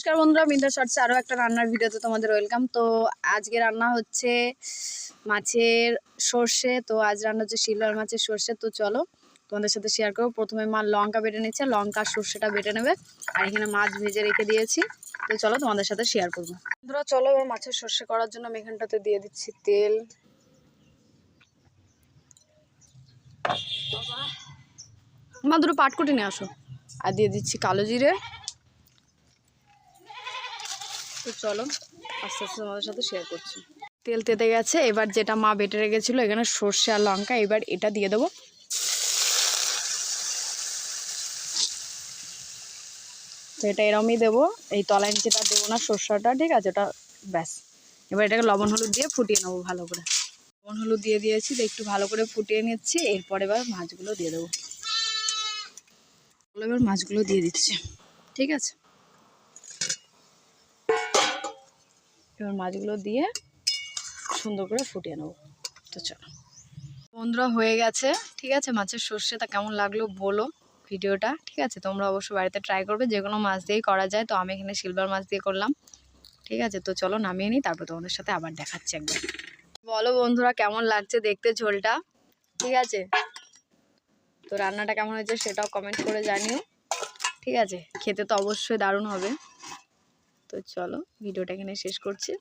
নমস্কার বন্ধুরা মিন্দ্রা শর্টসে আরও একটা রান্নার ভিডিওতে তোমাদের ওয়েলকাম। তো আজকে রান্না হচ্ছে মাছের সর্ষে, তো আজ রান্না হচ্ছে শিলর মাছের সর্ষে। তো চলো তোমাদের সাথে শেয়ার করব। প্রথমে মা লঙ্কা বেটে নিচ্ছে লঙ্কা সর্ষেটা বেটে নেবে। আর এখানে মাছ ভেজে রেখে দিয়েছি। তো চলো তোমাদের সাথে শেয়ার করব। বন্ধুরা, চলো এবার মাছের সর্ষে করার জন্য আমি এখানটাতে দিয়ে দিচ্ছি তেল। মা দুটো পাটকুটি নিয়ে আসো। আর দিয়ে দিচ্ছি কালো জিরে। তো চলো আস্তে আস্তে তোমাদের সাথে শেয়ার করছি। তেল তেতে গেছে, এবার যেটা মা বেটে রেখেছিলো এখানে সর্ষে আর লঙ্কা, এবার এটা দিয়ে দেবো। তো এটা এরমই দেবো, এই তলায় নিচেটা দেবো না, সর্ষেটা, ঠিক আছে, ওটা ব্যাস। এবার এটাকে লবণ হলুদ দিয়ে ফুটিয়ে নেব ভালো করে। লবণ হলুদ দিয়ে দিয়েছি তো একটু ভালো করে ফুটিয়ে নিচ্ছি, এরপর এবার মাছগুলো দিয়ে দেবো। এবার মাছগুলো দিয়ে দিচ্ছি, ঠিক আছে? এবার মাছগুলো দিয়ে সুন্দর করে ফুটিয়ে নেব। তো চলো। বন্ধুরা, হয়ে গেছে। ঠিক আছে, মাছের সর্ষেটা কেমন লাগল বলো ভিডিওটা। ঠিক আছে, তোমরা অবশ্যই বাড়িতে ট্রাই করবে, যে কোনো মাছ দিয়েই করা যায়। তো আমি এখানে সিলভার মাছ দিয়ে করলাম। ঠিক আছে, তো চলো নামিয়ে নিই, তারপর তোমাদের সাথে আবার দেখাচ্ছি একবার। বলো বন্ধুরা, কেমন লাগছে দেখতে ঝোলটা? ঠিক আছে? তো রান্নাটা কেমন হয়েছে সেটাও কমেন্ট করে জানিও। ঠিক আছে, খেতে তো অবশ্যই দারুণ হবে। তো চলো ভিডিওটা এখানে শেষ করছি।